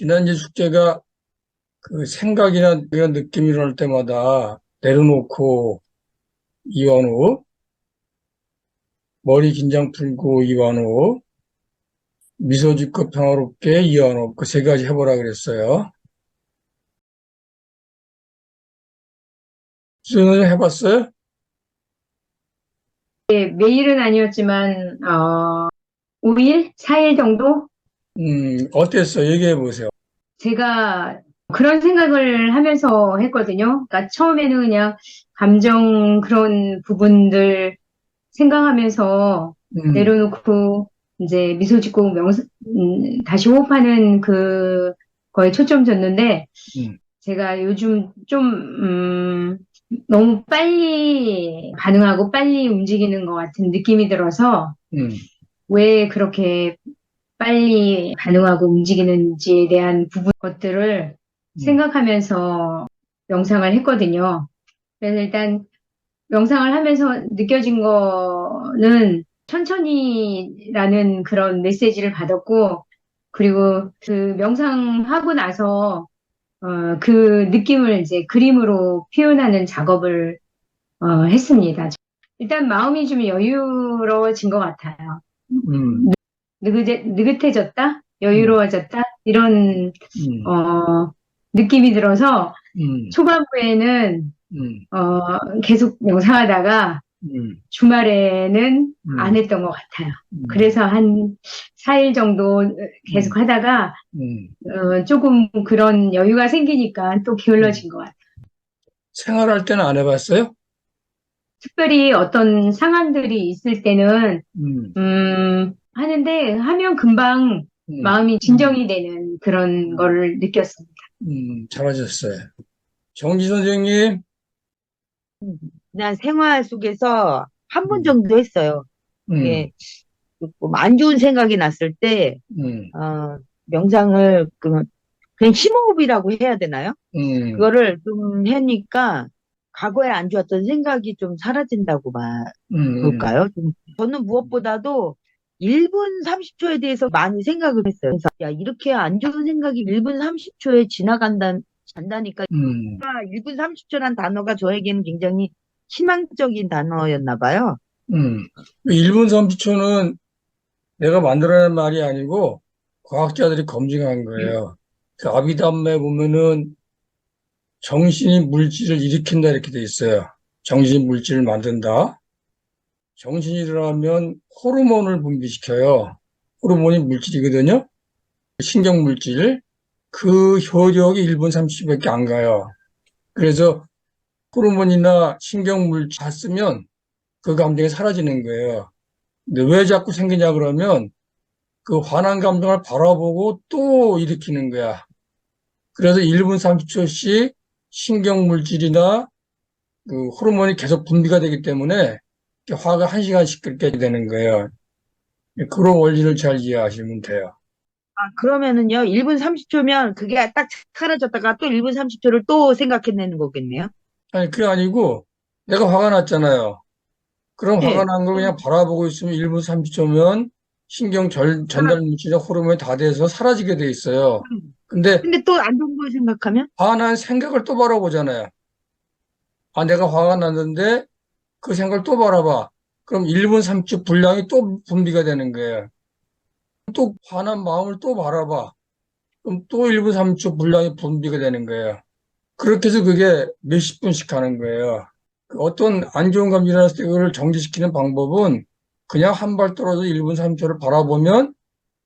지난주 숙제가 그 생각이나 이런 느낌이 일어날 때마다 내려놓고 이완호, 머리 긴장 풀고 이완호, 미소 짓고 평화롭게 이완호 그 세 가지 해보라 그랬어요. 수영은 해봤어요? 예, 매일은 아니었지만, 어, 5일? 4일 정도? 음, 어땠어? 얘기해 보세요. 제가 그런 생각을 하면서 했거든요. 그러니까 처음에는 그냥 감정 그런 부분들 생각하면서 음, 내려놓고 이제 미소 짓고 명, 음, 다시 호흡하는 그 거에 초점 줬는데 음. 제가 요즘 좀, 음, 너무 빨리 반응하고 빨리 움직이는 것 같은 느낌이 들어서 음, 왜 그렇게 빨리 반응하고 움직이는지에 대한 부분 것들을 음. 생각하면서 명상을 했거든요. 그래서 일단 명상을 하면서 느껴진 거는 천천히라는 그런 메시지를 받았고, 그리고 그 명상하고 나서 어, 그 느낌을 이제 그림으로 표현하는 작업을 어, 했습니다. 일단 마음이 좀 여유로워진 것 같아요. 음, 느긋해, 느긋해졌다? 여유로워졌다? 이런, 음, 어, 느낌이 들어서 음, 초반부에는, 음, 어, 계속 명상하다가 음, 주말에는 음, 안 했던 것 같아요. 음, 그래서 한 4일 정도 계속 하다가, 음. 어, 조금 그런 여유가 생기니까 또 게을러진 것 같아요. 생활할 때는 안 해봤어요? 특별히 어떤 상황들이 있을 때는, 음, 음, 하는데 하면 금방 음, 마음이 진정이 되는 그런 거를 느꼈습니다. 음, 잘하셨어요. 정지 선생님, 그냥 생활 속에서 한번 음. 정도 했어요. 음, 이게 뭐안 좋은 생각이 났을 때, 음, 어, 명상을 그, 그냥 심호흡이라고 해야 되나요? 음, 그거를 좀 하니까 과거에 안 좋았던 생각이 좀 사라진다고 봐, 음, 볼까요? 좀, 저는 무엇보다도 1분 30초에 대해서 많이 생각을 했어요. 그래서 야, 이렇게 안 좋은 생각이 1분 30초에 지나간다, 간다니까 음, 1분 30초란 단어가 저에게는 굉장히 희망적인 단어였나 봐요. 음. 1분 30초는 내가 만들어낸 말이 아니고 과학자들이 검증한 거예요. 그 아비담에 보면은 정신이 물질을 일으킨다 이렇게 돼 있어요. 정신이 물질을 만든다. 정신이 일어나면 호르몬을 분비시켜요. 호르몬이 물질이거든요. 신경 물질. 그 효력이 1분 30초밖에 안 가요. 그래서 호르몬이나 신경 물질 다 쓰면 그 감정이 사라지는 거예요. 근데 왜 자꾸 생기냐 그러면 그 화난 감정을 바라보고 또 일으키는 거야. 그래서 1분 30초씩 신경 물질이나 그 호르몬이 계속 분비가 되기 때문에 화가 한 시간씩 그렇게 되는 거예요. 그런 원리를 잘 이해하시면 돼요. 아, 그러면은요, 1분 30초면 그게 딱 사라졌다가 또 1분 30초를 또 생각해내는 거겠네요. 아니, 그게 아니고 내가 화가 났잖아요. 그럼 네. 화가 난 걸 그냥 바라보고 있으면 1분 30초면 신경 절, 전달 물질이나 호르몬이 다 돼서 사라지게 돼 있어요. 근데 근데 또 안 좋은 걸 생각하면? 화난 생각을 또 바라보잖아요. 아, 내가 화가 났는데 그 생각을 또 바라봐. 그럼 1분 30초 분량이 또 분비가 되는 거예요. 또 화난 마음을 또 바라봐. 그럼 또 1분 30초 분량이 분비가 되는 거예요. 그렇게 해서 그게 몇십 분씩 하는 거예요. 그 어떤 안 좋은 감정이 일어났을 때 그걸 정지시키는 방법은 그냥 한 발 떨어져 1분 30초를 바라보면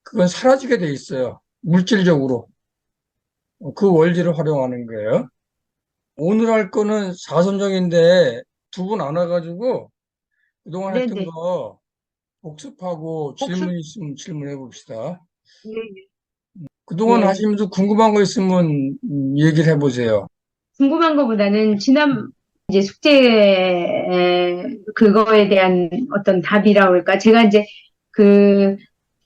그건 사라지게 돼 있어요. 물질적으로. 그 원리를 활용하는 거예요. 오늘 할 거는 사선정인데 두 분 안 와가지고 그동안 했던 네네. 거 복습하고 복습? 질문 있으면 질문해 봅시다. 예, 그동안 네. 하시면서 궁금한 거 있으면 음, 얘기를 해보세요. 궁금한 것보다는 지난 이제 숙제 그거에 대한 어떤 답이라고 할까? 제가 이제 그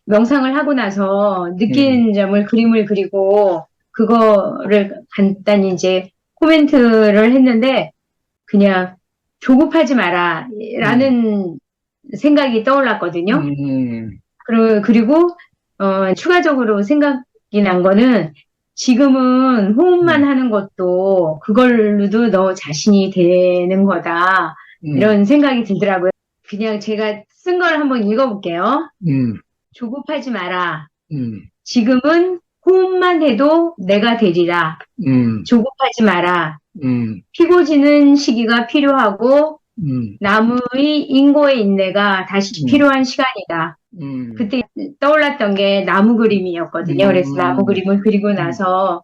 명상을 하고 나서 느낀 점을 그림을 그리고 그거를 간단히 이제 코멘트를 했는데 그냥 조급하지 마라 라는 생각이 떠올랐거든요. 음, 그리고, 그리고 어, 추가적으로 생각이 난 거는 지금은 호흡만 하는 것도 그걸로도 너 자신이 되는 거다. 음, 이런 생각이 들더라고요. 그냥 제가 쓴 걸 한번 읽어볼게요. 음, 조급하지 마라. 음, 지금은 호흡만 해도 내가 되리라. 음, 조급하지 마라. 음, 피고 지는 시기가 필요하고 음, 나무의 인고의 인내가 다시 음. 필요한 시간이다. 음, 그때 떠올랐던 게 나무 그림이었거든요. 음. 그래서 나무 그림을 그리고 나서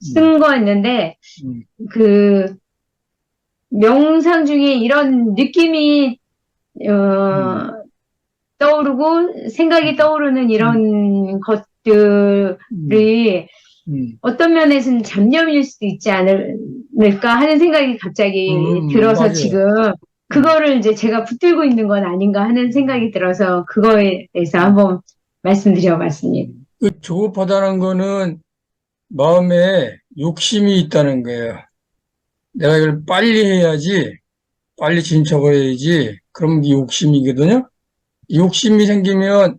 쓴 거였는데 음. 그 명상 중에 이런 느낌이 어, 떠오르고 생각이 떠오르는 이런 것들이 음, 어떤 면에서는 잡념일 수도 있지 않을 까 하는 생각이 갑자기 음, 들어서 맞아요. 지금 그거를 이제 제가 붙들고 있는 건 아닌가 하는 생각이 들어서 그거에 대해서 한번 말씀드려봤습니다. 그 조급하다는 거는 마음에 욕심이 있다는 거예요. 내가 이걸 빨리 해야지, 빨리 진척해야지. 그럼 이게 욕심이거든요. 욕심이 생기면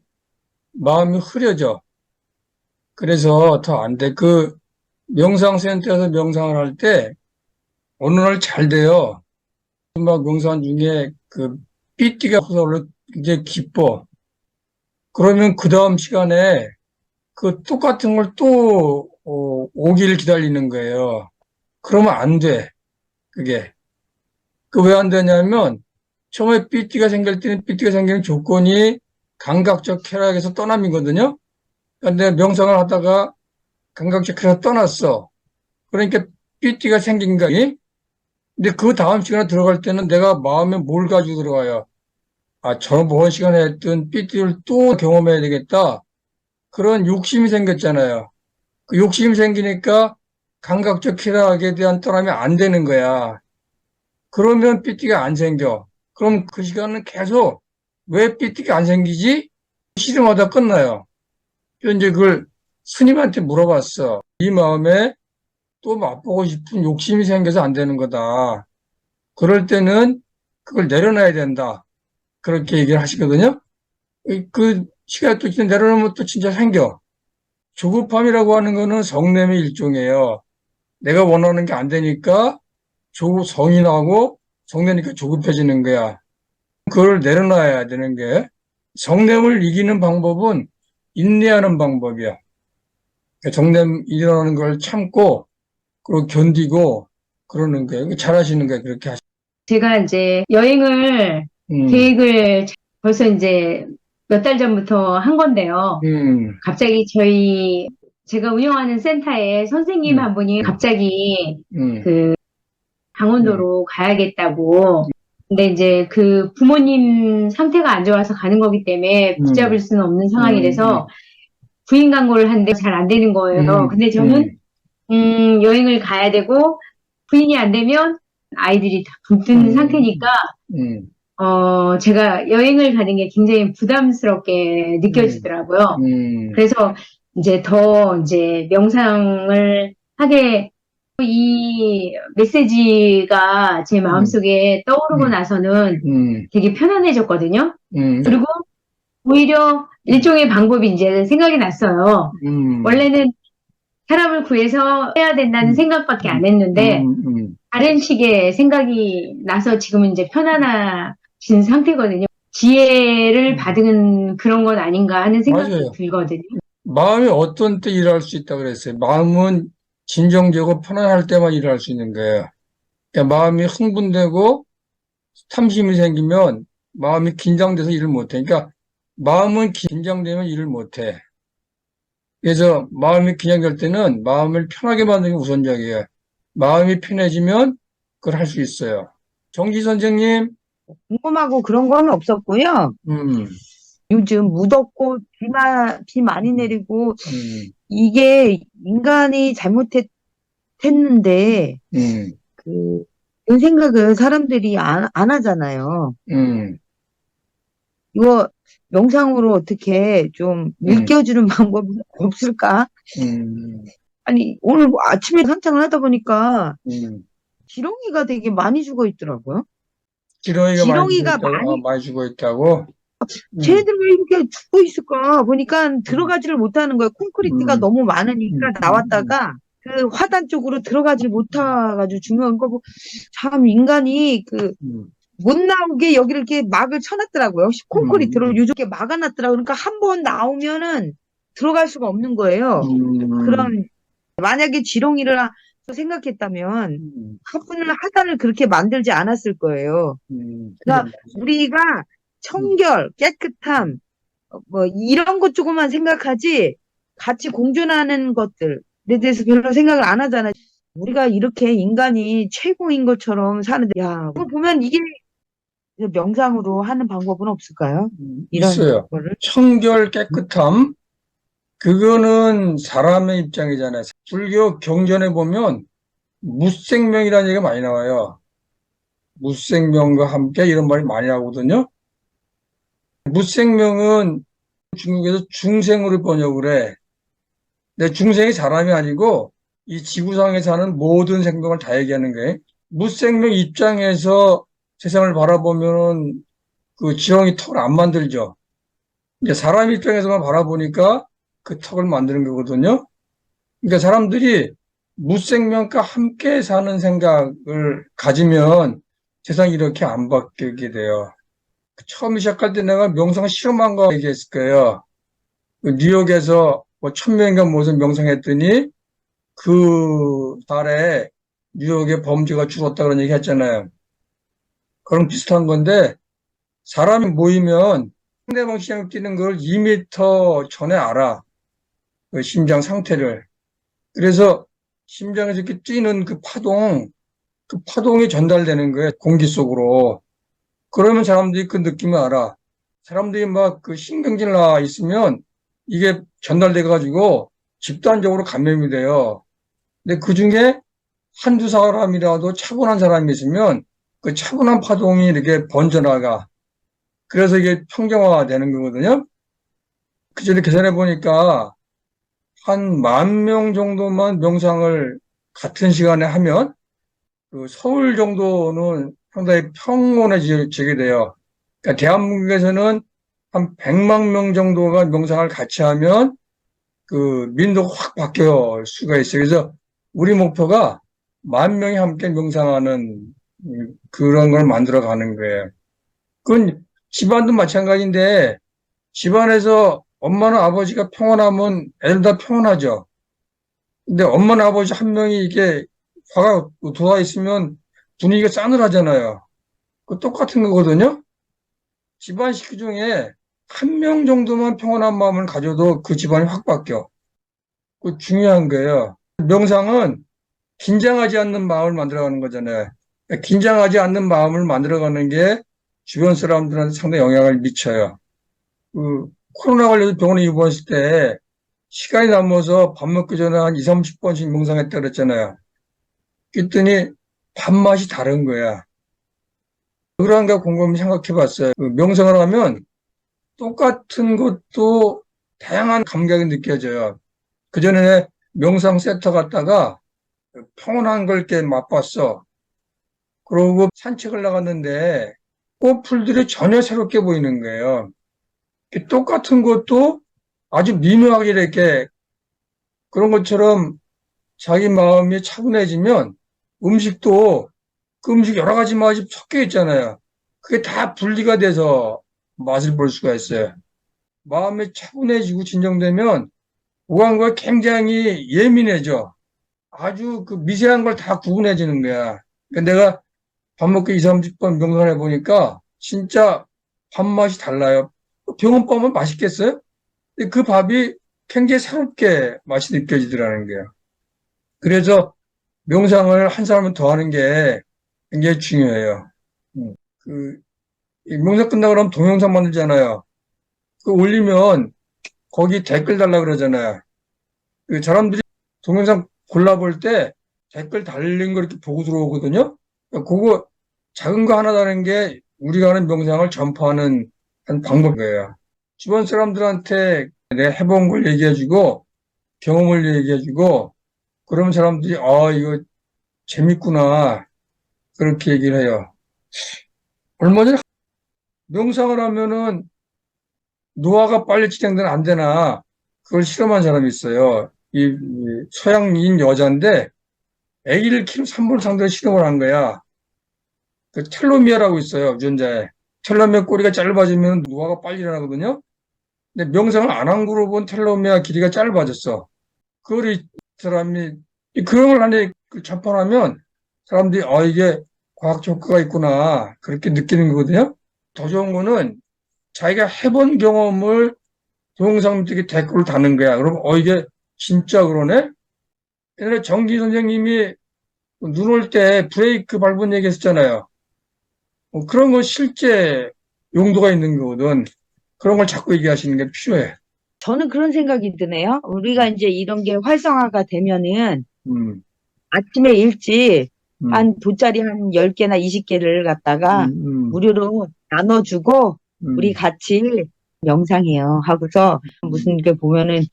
마음이 흐려져. 그래서 더 안 돼. 그 명상센터에서 명상을 할 때 어느 날 잘 돼요. 막 명상 중에 그 삐띠가 서로 굉장히 기뻐. 그러면 그 다음 시간에 그 똑같은 걸또 어, 오기를 기다리는 거예요. 그러면 안 돼. 그게. 그 왜 안 되냐면 처음에 삐띠가 생길 때는 삐띠가 생기는 조건이 감각적 쾌락에서 떠남이거든요. 근데 명상을 하다가 감각적 쾌락 떠났어. 그러니까 삐띠가 생긴 거니? 근데 그 다음 시간에 들어갈 때는 내가 마음에 뭘 가지고 들어가요? 아, 저번 시간에 했던 삐띠를 또 경험해야 되겠다. 그런 욕심이 생겼잖아요. 그 욕심이 생기니까 감각적 쾌락에 대한 떠남이 안 되는 거야. 그러면 삐띠가 안 생겨. 그럼 그 시간은 계속 왜 삐띠가 안 생기지? 시름하다 끝나요. 이제 그걸 스님한테 물어봤어. 이 마음에 또 맛보고 싶은 욕심이 생겨서 안 되는 거다. 그럴 때는 그걸 내려놔야 된다. 그렇게 얘기를 하시거든요. 이- 그 시간이 또 내려놓으면 또 진짜 생겨. 조급함이라고 하는 거는 성냄의 일종이에요. 내가 원하는 게 안 되니까 조급, 성이 나고 성내니까 조급해지는 거야. 그걸 내려놔야 되는 게 성냄을 이기는 방법은 인내하는 방법이야. 정냄 일어나는 걸 참고 그리고 견디고 그러는 거예요. 잘하시는 거예요. 그렇게 하시. 제가 이제 여행을 음, 계획을 벌써 이제 몇 달 전부터 한 건데요. 음, 갑자기 저희 제가 운영하는 센터에 선생님 음. 한 분이 갑자기 음, 그 강원도로 가야겠다고. 근데 이제 그 부모님 상태가 안 좋아서 가는 거기 때문에 음. 붙잡을 수는 없는 상황이 음, 돼서 부인 광고를 하는데 잘 안 되는 거예요. 음, 근데 저는 음, 여행을 가야 되고 부인이 안 되면 아이들이 다 굶뜬 음. 상태니까 음, 어, 제가 여행을 가는 게 굉장히 부담스럽게 느껴지더라고요. 음, 그래서 이제 더 이제 명상을 하게 이 메시지가 제 마음속에 떠오르고 음. 나서는 음, 되게 편안해졌거든요. 음, 그리고 오히려 일종의 방법이 이제 생각이 났어요. 음, 원래는 사람을 구해서 해야 된다는 음. 생각밖에 안 했는데 음, 음, 다른 식의 생각이 나서 지금은 이제 편안해진 상태거든요. 지혜를 음. 받은 그런 건 아닌가 하는 생각이 맞아요. 들거든요. 마음이 어떤 때 일할 수 있다 그랬어요. 마음은 진정되고 편안할 때만 일할 수 있는 거예요. 그러니까 마음이 흥분되고 탐심이 생기면 마음이 긴장돼서 일을 못해. 그러니까 마음은 긴장되면 일을 못해. 그래서 마음이 긴장될 때는 마음을 편하게 만드는 게 우선적이에요. 마음이 편해지면 그걸 할 수 있어요. 정지 선생님, 궁금하고 그런 건 없었고요. 음, 요즘 무덥고 비마, 비 많이 내리고 음, 이게 인간이 잘못했는데 음, 그, 이런 생각을 사람들이 안, 안 하잖아요. 음. 이거 명상으로 어떻게 좀 음. 일깨워주는 방법이 없을까? 음, 아니, 오늘 뭐 아침에 산책을 하다 보니까 음. 지렁이가 되게 많이 죽어 있더라고요. 지렁이가 많이 지렁이가 죽어 있다고? 많이- 아, 많이 죽어 있다고? 음. 쟤네들 왜 이렇게 죽고 있을까 보니까 들어가지를 못하는 거예요. 콘크리트가 음. 너무 많으니까 음. 나왔다가 그 화단 쪽으로 들어가지 못해가지고 중요한 거고 참 인간이 그 음. 못 나오게 여기를 이렇게 막을 쳐놨더라고요. 콘크리트로 음. 요렇게 막아놨더라고요. 그러니까 한 번 나오면은 들어갈 수가 없는 거예요. 음. 그런 만약에 지렁이를 하- 생각했다면 음. 화분을 하단을 그렇게 만들지 않았을 거예요. 음. 그러니까 우리가 청결, 깨끗함, 어, 뭐 이런 것 조금만 생각하지 같이 공존하는 것들에 대해서 별로 생각을 안 하잖아요. 우리가 이렇게 인간이 최고인 것처럼 사는데, 야, 보면 이게 명상으로 하는 방법은 없을까요? 음, 이런 있어요. 거를. 청결 깨끗함 그거는 사람의 입장이잖아요. 불교 경전에 보면 무생명이라는 얘기가 많이 나와요. 무생명과 함께 이런 말이 많이 나오거든요. 무생명은 중국에서 중생으로 번역을 해. 근데 중생이 사람이 아니고 이 지구상에 사는 모든 생명을 다 얘기하는 거예요. 무생명 입장에서 세상을 바라보면 그 지렁이 턱을 안 만들죠. 이제 사람 입장에서만 바라보니까 그 턱을 만드는 거거든요. 그러니까 사람들이 무생명과 함께 사는 생각을 가지면 세상이 이렇게 안 바뀌게 돼요. 처음 시작할 때 내가 명상 실험한 거 얘기했을 거예요. 그 뉴욕에서 뭐 천명인가 무슨 명상했더니 그 달에 뉴욕의 범죄가 줄었다 그런 얘기 했잖아요. 그런 비슷한 건데 사람이 모이면 상대방 심장이 뛰는 걸 2m 전에 알아. 그 심장 상태를. 그래서 심장에서 이렇게 뛰는 그 파동, 그 파동이 전달되는 거예요. 공기 속으로. 그러면 사람들이 그 느낌을 알아. 사람들이 막 그 신경질 나 있으면 이게 전달돼 가지고 집단적으로 감염이 돼요. 근데 그 중에 한두 사람이라도 차분한 사람이 있으면 그 차분한 파동이 이렇게 번져나가. 그래서 이게 평정화가 되는 거거든요. 그 전에 계산해 보니까 한 만 명 정도만 명상을 같은 시간에 하면 그 서울 정도는 상당히 평온해지게 돼요. 그러니까 대한민국에서는 한 100만 명 정도가 명상을 같이 하면 그 민도가 확 바뀔 수가 있어요. 그래서 우리 목표가 만 명이 함께 명상하는 음, 그런 걸 만들어 가는 거예요. 그건 집안도 마찬가지인데 집안에서 엄마나 아버지가 평온하면 애들 다 평온하죠. 근데 엄마나 아버지 한 명이 이게 화가 돋아 있으면 분위기가 싸늘하잖아요. 그 똑같은 거거든요. 집안 식구 중에 한 명 정도만 평온한 마음을 가져도 그 집안이 확 바뀌어. 그 중요한 거예요. 명상은 긴장하지 않는 마음을 만들어가는 거잖아요. 긴장하지 않는 마음을 만들어가는 게 주변 사람들한테 상당히 영향을 미쳐요. 그 코로나 걸려서 병원에 입원했을 때 시간이 남아서 밥 먹기 전에 한 2, 30번씩 명상했다 그랬잖아요. 그랬더니 밥맛이 다른 거야. 그런가 곰곰이 생각해 봤어요. 그 명상을 하면 똑같은 것도 다양한 감각이 느껴져요. 그전에 명상 센터 갔다가 평온한 걸 이렇게 맛봤어. 그러고 산책을 나갔는데 꽃풀들이 전혀 새롭게 보이는 거예요. 똑같은 것도 아주 미묘하게 이렇게 그런 것처럼 자기 마음이 차분해지면 음식도 그 음식 여러 가지 맛이 섞여 있잖아요. 그게 다 분리가 돼서 맛을 볼 수가 있어요. 마음이 차분해지고 진정되면 오감과 굉장히 예민해져. 아주 그 미세한 걸 다 구분해지는 거야. 그러니까 내가 밥 먹고 2, 30번 명상해 보니까 진짜 밥맛이 달라요. 병원밥은 맛있겠어요? 근데 그 밥이 굉장히 새롭게 맛이 느껴지더라는 거예요. 그래서 명상을 한 사람은 더 하는 게 굉장히 중요해요. 음, 그, 이 명상 끝나고 그러면 동영상 만들잖아요. 그 올리면 거기 댓글 달라 그러잖아요. 그 사람들이 동영상 골라볼 때 댓글 달린 거 이렇게 보고 들어오거든요. 그거 작은 거 하나 다른 게 우리가 하는 명상을 전파하는 한 방법이에요. 주변 사람들한테 내가 해본 걸 얘기해주고 경험을 얘기해주고 그러면 사람들이 아 이거 재밌구나 그렇게 얘기를 해요. 얼마 전에 명상을 하면은 노화가 빨리 진행되는 안 되나 그걸 실험한 사람이 있어요. 이, 이 서양인 여자인데 아기를 키우는 산부를 상대로 실험을 한 거야. 그 텔로미어라고 있어요, 유전자에. 텔로미어 꼬리가 짧아지면 노화가 빨리 일어나거든요. 근데 명상을 안 한 그룹은 텔로미어 길이가 짧아졌어. 그걸 이 사람이 이 그런 걸그 접근하면 사람들이 아 이게 과학 효과가 있구나 그렇게 느끼는 거거든요. 더 좋은 거는 자기가 해본 경험을 동영상 밑에 댓글을 다는 거야. 그럼 어 이게 진짜 그러네. 옛날에 정기 선생님이 눈 올 때 브레이크 밟은 얘기 했었잖아요. 뭐 그런 거 실제 용도가 있는 거거든. 그런 걸 자꾸 얘기하시는 게 필요해. 저는 그런 생각이 드네요. 우리가 이제 이런 게 활성화가 되면은 음, 아침에 일찍 음, 한 돗자리 한 10개나 20개를 갖다가 음, 음, 무료로 나눠주고 음. 우리 같이 명상해요 하고서 무슨 게 보면은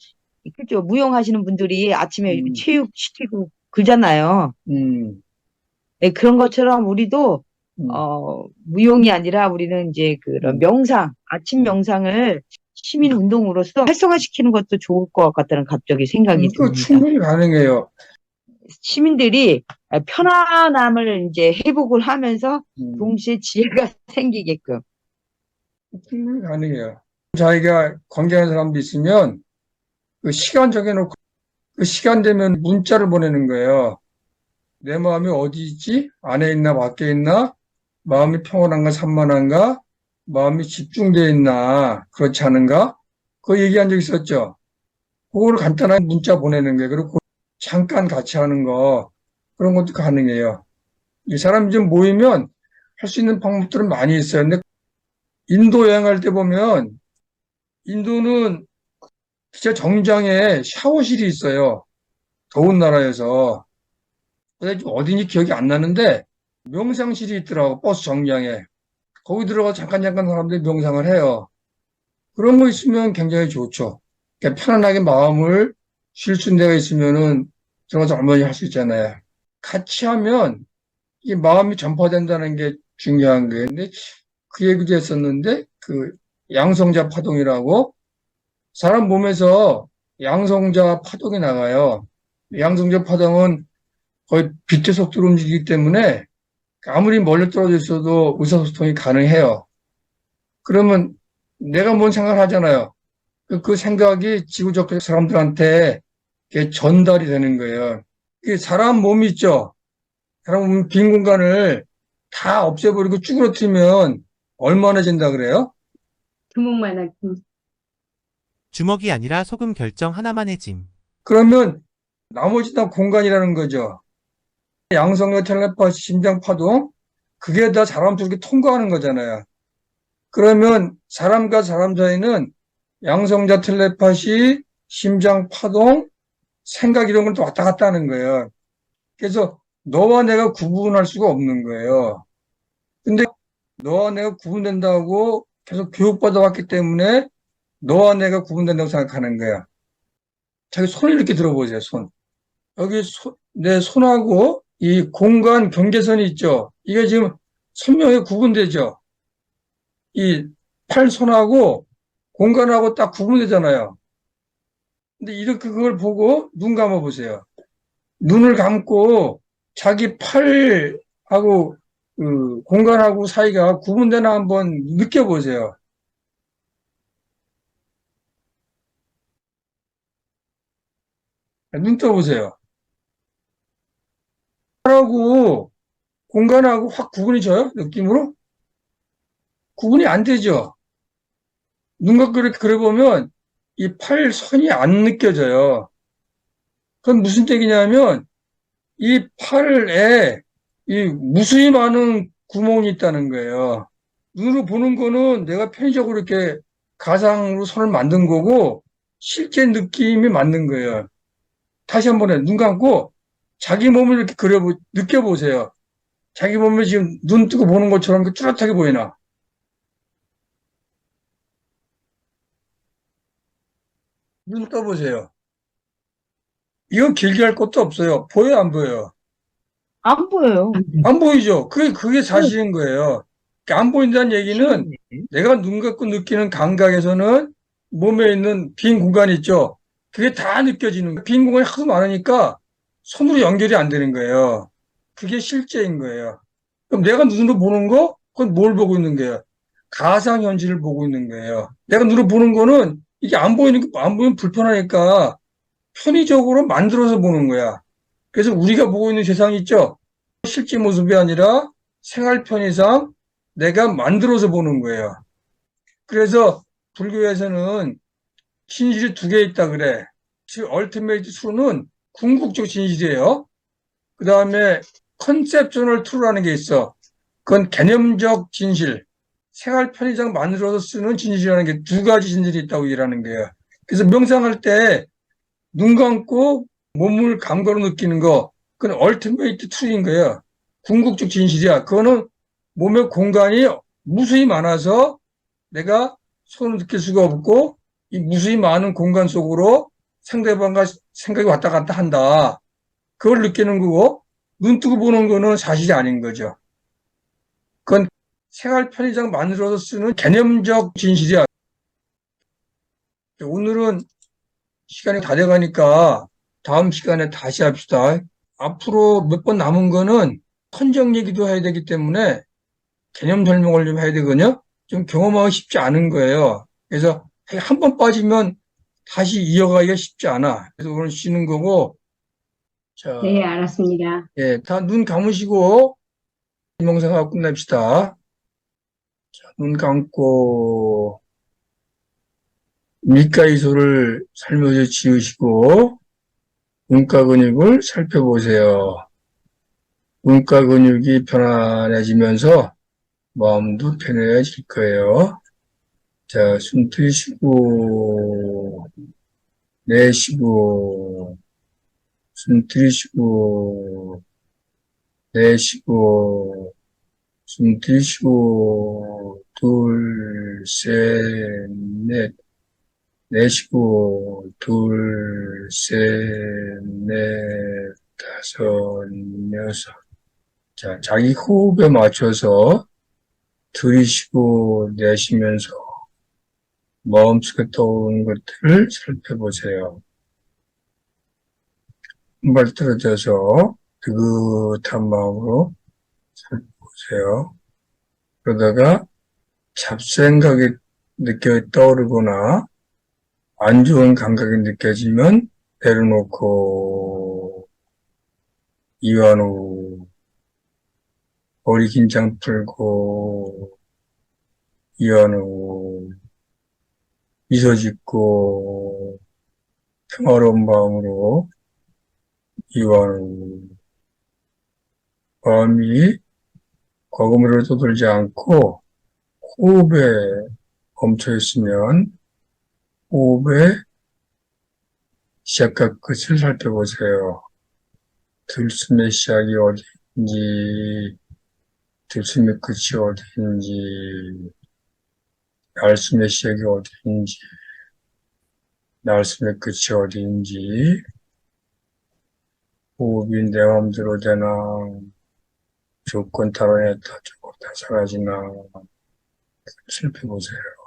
그죠 무용하시는 분들이 아침에 음. 체육 시키고 그러잖아요. 음, 네, 그런 것처럼 우리도 음. 어 무용이 아니라 우리는 이제 그런 음. 명상 아침 명상을 시민 운동으로서 활성화시키는 것도 좋을 것 같다는 갑자기 생각이 그 듭니다. 충분히 가능해요. 시민들이 편안함을 이제 회복을 하면서 음, 동시에 지혜가 생기게끔. 충분히 가능해요. 자기가 관계하는 사람도 있으면 그 시간 정해놓고 그 시간 되면 문자를 보내는 거예요. 내 마음이 어디 있지? 안에 있나 밖에 있나? 마음이 평온한가 산만한가? 마음이 집중되어 있나? 그렇지 않은가? 그 얘기한 적 있었죠. 그거를 간단하게 문자 보내는 거예요. 그리고 잠깐 같이 하는 거 그런 것도 가능해요. 이 사람 좀 모이면 할 수 있는 방법들은 많이 있어요. 근데 인도 여행할 때 보면 인도는 진짜 정장에 샤워실이 있어요. 더운 나라에서. 근데 좀 어딘지 기억이 안 나는데 명상실이 있더라고 버스 정류장에. 거기 들어가 잠깐 잠깐 사람들이 명상을 해요. 그런 거 있으면 굉장히 좋죠. 그러니까 편안하게 마음을 쉴 데가 있으면은 들어가서 얼마나 할 수 있잖아요. 같이 하면 이 마음이 전파된다는 게 중요한 거예요. 근데 그 얘기도 했었는데 그 양성자 파동이라고 사람 몸에서 양성자 파동이 나가요. 양성자 파동은 거의 빛의 속도로 움직이기 때문에 아무리 멀리 떨어져 있어도 의사소통이 가능해요. 그러면 내가 뭔 생각을 하잖아요. 그, 그 생각이 지구적 사람들한테 전달이 되는 거예요. 이 사람 몸이 있죠. 사람 몸 빈 공간을 다 없애버리고 쭈그러뜨리면 얼마나 진다 그래요? 두목만하고 주먹이 아니라 소금 결정 하나만의 짐. 그러면 나머지 다 공간이라는 거죠. 양성과 텔레파시, 심장 파동, 그게 다 사람들에게 통과하는 거잖아요. 그러면 사람과 사람 사이는 양성자 텔레파시, 심장 파동, 생각 이런 걸 또 왔다 갔다 하는 거예요. 그래서 너와 내가 구분할 수가 없는 거예요. 근데 너와 내가 구분된다고 계속 교육받아 왔기 때문에 너와 내가 구분된다고 생각하는 거야. 자기 손을 이렇게 들어보세요, 손. 여기 소- 내 손하고 이 공간 경계선이 있죠. 이게 지금 선명하게 구분되죠. 이 팔손하고 공간하고 딱 구분되잖아요. 근데 이렇게 그걸 보고 눈 감아 보세요. 눈을 감고 자기 팔하고 그 공간하고 사이가 구분되나 한번 느껴보세요. 눈 떠보세요. 팔하고 공간하고 확 구분이 져요? 느낌으로? 구분이 안 되죠? 눈 감고 이렇게 그려보면 이 팔선이 안 느껴져요. 그건 무슨 얘기냐면 이 팔에 이 무수히 많은 구멍이 있다는 거예요. 눈으로 보는 거는 내가 편의적으로 이렇게 가상으로 손을 만든 거고 실제 느낌이 맞는 거예요. 다시 한 번에 눈 감고 자기 몸을 이렇게 그려보, 느껴보세요. 자기 몸을 지금 눈 뜨고 보는 것처럼 그 뚜렷하게 보이나? 눈 떠보세요. 이건 길게 할 것도 없어요. 보여요, 안 보여요? 안 보여요. 안 보이죠? 그게, 그게 사실인 거예요. 그러니까 안 보인다는 얘기는 내가 눈 감고 느끼는 감각에서는 몸에 있는 빈 공간이 있죠. 그게 다 느껴지는 거예요. 빈 공간이 하도 많으니까 손으로 연결이 안 되는 거예요. 그게 실제인 거예요. 그럼 내가 눈으로 보는 거, 그건 뭘 보고 있는 거예요? 가상현실을 보고 있는 거예요. 내가 눈으로 보는 거는 이게 안 보이는, 안 보이면 불편하니까 편의적으로 만들어서 보는 거야. 그래서 우리가 보고 있는 세상이 있죠? 실제 모습이 아니라 생활 편의상 내가 만들어서 보는 거예요. 그래서 불교에서는 진실이 두 개 있다 그래. 즉 얼티메이트 트루는 궁극적 진실이에요. 그 다음에 컨셉셔널 트루라는 게 있어. 그건 개념적 진실. 생활 편의상 만들어서 쓰는 진실이라는 게 두 가지 진실이 있다고 얘기하는 거예요. 그래서 명상할 때 눈 감고 몸을 감각으로 느끼는 거, 그건 얼티메이트 트루인 거예요. 궁극적 진실이야. 그거는 몸의 공간이 무수히 많아서 내가 손을 느낄 수가 없고 이 무수히 많은 공간 속으로 상대방과 생각이 왔다 갔다 한다. 그걸 느끼는 거고 눈 뜨고 보는 거는 사실이 아닌 거죠. 그건 생활 편의상 만들어서 쓰는 개념적 진실이야. 오늘은 시간이 다 돼가니까 다음 시간에 다시 합시다. 앞으로 몇 번 남은 거는 헌정 얘기도 해야 되기 때문에 개념 설명을 좀 해야 되거든요. 좀 경험하기 쉽지 않은 거예요. 그래서 한 번 빠지면 다시 이어가기가 쉽지 않아. 그래서 오늘 쉬는 거고, 자, 네, 알았습니다. 예, 다 눈 감으시고, 명상하고 끝냅시다. 자, 눈 감고, 밑가이소를 살며시 지으시고, 눈가 근육을 살펴보세요. 눈가 근육이 편안해지면서 마음도 편해질 거예요. 자, 숨 들이쉬고, 내쉬고, 숨 들이쉬고, 내쉬고, 숨 들이쉬고, 둘, 셋, 넷, 내쉬고, 둘, 셋, 넷, 다섯, 여섯. 자, 자기 호흡에 맞춰서 들이쉬고 내쉬면서 마음속에 떠오르는 것들을 살펴보세요. 한발 떨어져서 느긋한 마음으로 살펴보세요. 그러다가 잡생각이 느껴 떠오르거나 안 좋은 감각이 느껴지면 내려놓고 이완 후 머리 긴장 풀고 이완 후 미소 짓고 평화로운 마음으로 이완 후 마음이 과거으로 떠돌지 않고 호흡에 멈춰 있으면 호흡의 시작과 끝을 살펴보세요. 들숨의 시작이 어디인지, 들숨의 끝이 어디인지, 날숨의 시작이 어디인지, 날숨의 끝이 어디인지, 호흡이 내 맘대로 되나, 조건 탈환했다, 조건 다 사라지나, 살펴보세요.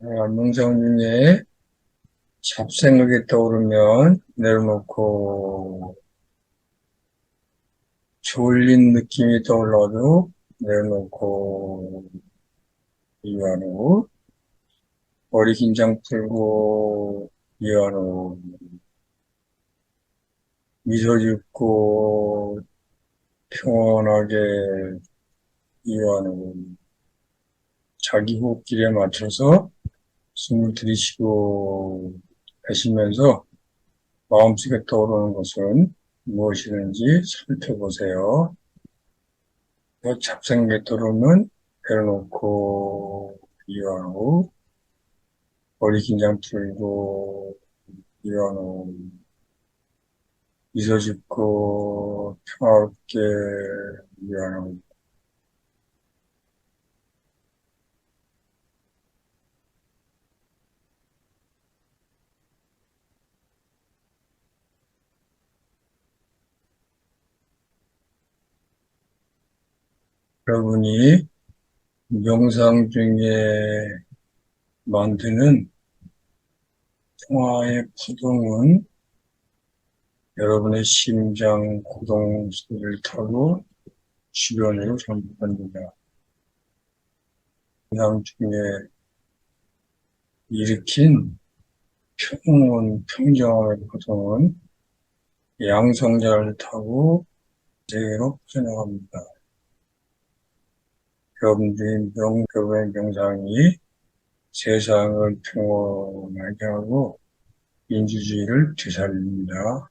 아, 명상 중에 잡생각이 떠오르면 내려놓고 졸린 느낌이 떠올라도 내려놓고 이완 후 머리 긴장 풀고 이완 후 미소 짓고 평온하게 이완 후 자기 호흡길에 맞춰서 숨을 들이쉬고 하시면서 마음속에 떠오르는 것은 무엇이든지 살펴보세요. 뭐 잡생각이 떠오르면 내려놓고 이완후 머리 긴장 풀고 이완후 미소 짓고 평화롭게 이완후 여러분이 명상 중에 만드는 통화의 파동은 여러분의 심장 고동 소리를 타고 주변으로 전파합니다. 명상 중에 일으킨 평온, 평정의 파동은 양성자를 타고 세계로 퍼져나갑니다. 여러분들의 명, 여러분의 명상이 세상을 평온하게 하고 민주주의를 되살립니다.